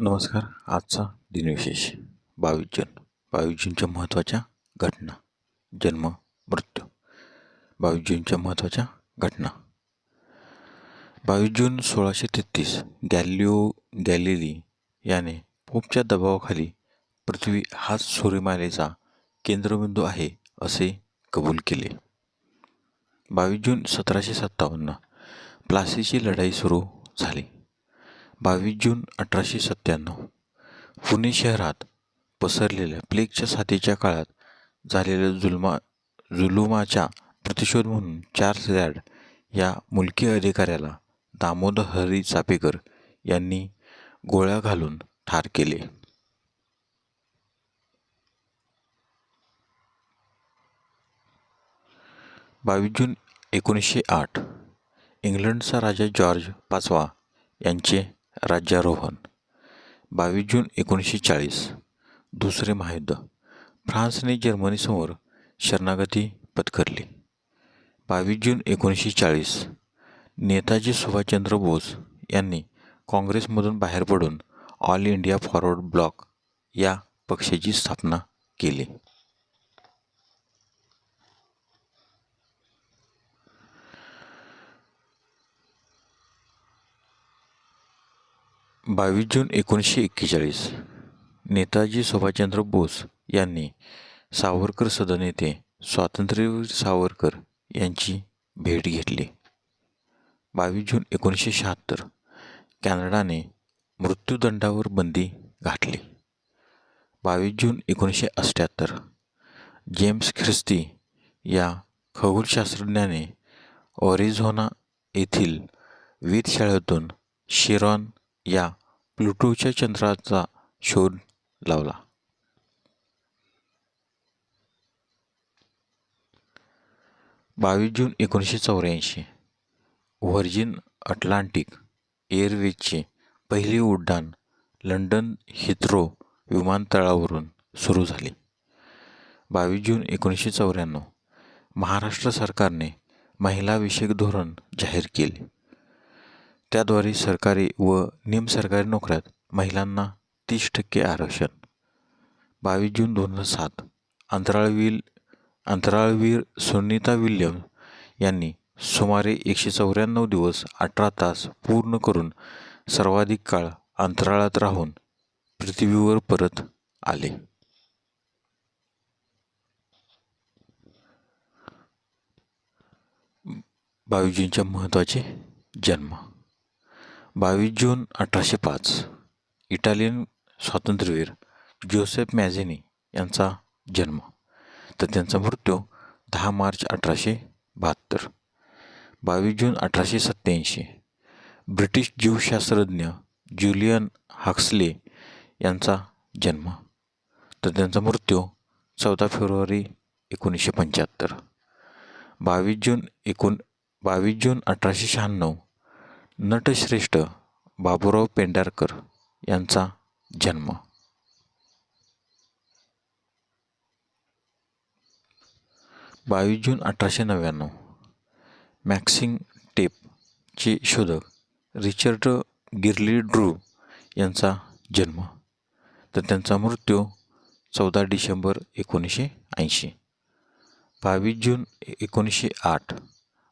नमस्कार. आजचा दिनविशेष. बावीस जून. बावीस जूनच्या महत्त्वाच्या घटना. जन्म मृत्यू. बावीस जूनच्या महत्त्वाच्या घटना. बावीस जून सोळाशे तेहतीस. गॅलिओ गॅलिली याने पोपच्या दबावाखाली पृथ्वी हाच सूर्यमालेचा केंद्रबिंदू आहे असे कबूल केले. बावीस जून सतराशे सत्तावन्न. प्लासीची लढाई सुरू झाली. बावीस जून अठराशे सत्त्याण्णव. पुणे शहरात पसरलेल्या प्लेगच्या साथीच्या काळात झालेल्या जुलमा जुलुमाच्या प्रतिशोध म्हणून चार्ल्स रॅड या मुलकी अधिकाऱ्याला दामोदर हरी चापेकर यांनी गोळ्या घालून ठार केले. बावीस जून एकोणीसशे आठ. इंग्लंडचा राजा जॉर्ज पाचवा यांचे राज्यारोहण बावीस जून एकोणीसशे चाळीस दुसरे महायुद्ध. फ्रान्सने जर्मनीसमोर शरणागती पत्करली. बावीस जून एकोणीसशे चाळीस नेताजी सुभाषचंद्र बोस यांनी काँग्रेसमधून बाहेर पडून ऑल इंडिया फॉरवर्ड ब्लॉक या पक्षाची स्थापना केली. बावीस जून एकोणीसशे एक्केचाळीस. नेताजी सुभाषचंद्र बोस यांनी सावरकर सदन येथे स्वातंत्र्यवीर सावरकर यांची भेट घेतली. बावीस जून एकोणीसशे शहात्तर कॅनडाने मृत्यूदंडावर बंदी घातली. बावीस जून एकोणीसशे अठ्ठ्याहत्तर जेम्स ख्रिस्ती या खगोलशास्त्रज्ञाने ऑरिझोना येथील वेधशाळेतून शिरॉन या प्लुटोच्या चंद्राचा शोध लावला. बावीस जून एकोणीसशे चौऱ्याऐंशी व्हर्जिन अटलांटिक एअरवेजचे पहिले उड्डाण लंडन हिथ्रो विमानतळावरून सुरू झाले. बावीस जून एकोणीसशे चौऱ्याण्णव महाराष्ट्र सरकारने महिलाविषयक धोरण जाहीर केले. त्याद्वारे सरकारी व निमसरकारी नोकऱ्यात महिलांना तीस टक्के आरक्षण. बावीस जून दोन हजार सात अंतराळवीर अंतराळवीर सुनीता विल्यम यांनी सुमारे एकशे चौऱ्याण्णव दिवस अठरा तास पूर्ण करून सर्वाधिक काळ अंतराळात राहून पृथ्वीवर परत आले. बावीस जूनच्या महत्त्वाचे जन्म. बावीस जून अठराशे पाच. इटालियन स्वातंत्र्यवीर जोसेफ मॅझेनी यांचा जन्म. तर त्यांचा मृत्यू दहा मार्च अठराशे बहात्तर. बावीस जून अठराशे सत्त्याऐंशी. ब्रिटिश जीवशास्त्रज्ञ ज्युलियन हक्सले यांचा जन्म. तर त्यांचा मृत्यू चौदा फेब्रुवारी एकोणीसशे पंच्याहत्तर. बावीस जून एकोण बावीस जून अठराशे शहाण्णव नटश्रेष्ठ बाबूराव पेंढारकर यांचा जन्म. बावीस जून अठराशे नव्याण्णव. मॅक्सिंग टेपचे शोधक रिचर्ड गिरली ड्रू यांचा जन्म. तर त्यांचा मृत्यू चौदा डिसेंबर एकोणीसशे ऐंशी. बावीस जून एकोणीसशे आठ.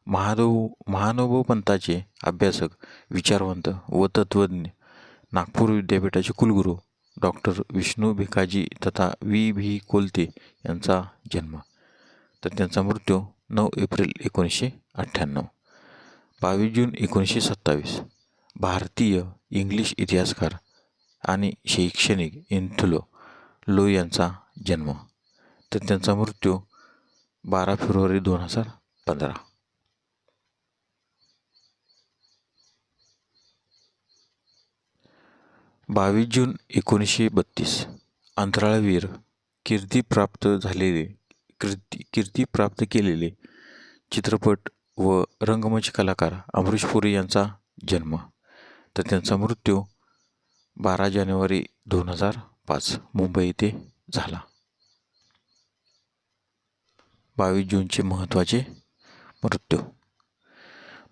महादेव महानुभव पंथाचे अभ्यासक विचारवंत व तत्त्वज्ञ नागपूर विद्यापीठाचे कुलगुरू डॉक्टर विष्णू भिकाजी तथा वी व्ही कोलते यांचा जन्म. तर त्यांचा मृत्यू नऊ एप्रिल एकोणीसशे अठ्ठ्याण्णव बावीस जून एकोणीसशे सत्तावीस. भारतीय इंग्लिश इतिहासकार आणि शैक्षणिक इंथुलो लो यांचा जन्म. तर त्यांचा मृत्यू बारा फेब्रुवारी दोन हजार पंधरा. बावीस जून एकोणीसशे बत्तीस. अंतराळवीर कीर्ती प्राप्त झालेले कीर्ती कीर्ती प्राप्त केलेले चित्रपट व रंगमंच कलाकार अमरीश पुरी यांचा जन्म. तर त्यांचा मृत्यू बारा जानेवारी दोन हजार पाच मुंबई येथे झाला. बावीस जूनचे महत्त्वाचे मृत्यू.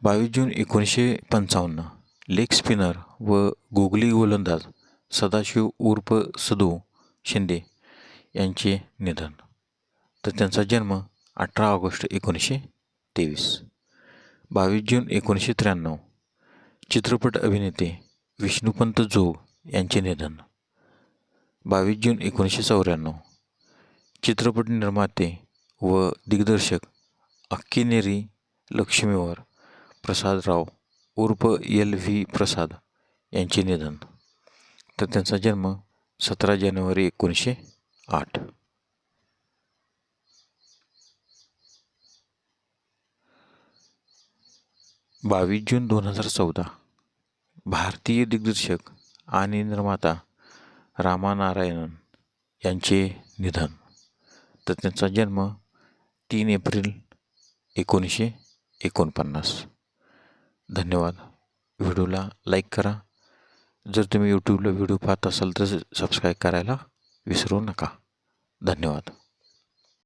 बावीस जून एकोणीसशे पंचावन्न लेग स्पिनर व गोगली गोलंदाज सदाशिव उर्फ सदू शिंदे यांचे निधन. तर त्यांचा जन्म अठरा ऑगस्ट एकोणीसशे तेवीस. बावीस जून एकोणीसशे त्र्याण्णव. चित्रपट अभिनेते विष्णुपंत जोग यांचे निधन. बावीस जून एकोणीसशे चौऱ्याण्णव. चित्रपट निर्माते व दिग्दर्शक अक्किनेरी लक्ष्मीवर प्रसादराव उर्फ एल व्ही प्रसाद यांचे निधन. तर त्यांचा जन्म सतरा जानेवारी एकोणीसशे आठ. बावीस जून दोन हजार चौदा भारतीय दिग्दर्शक आणि निर्माता रामा नारायणन यांचे निधन. तर त्यांचा जन्म तीन एप्रिल एकोणीसशे एकोणपन्नास. धन्यवाद. व्हिडिओला लाईक करा. जर तुम्ही यूट्यूबला व्हिडिओ पाहत असाल तर सबस्क्राईब करायला विसरू नका. धन्यवाद.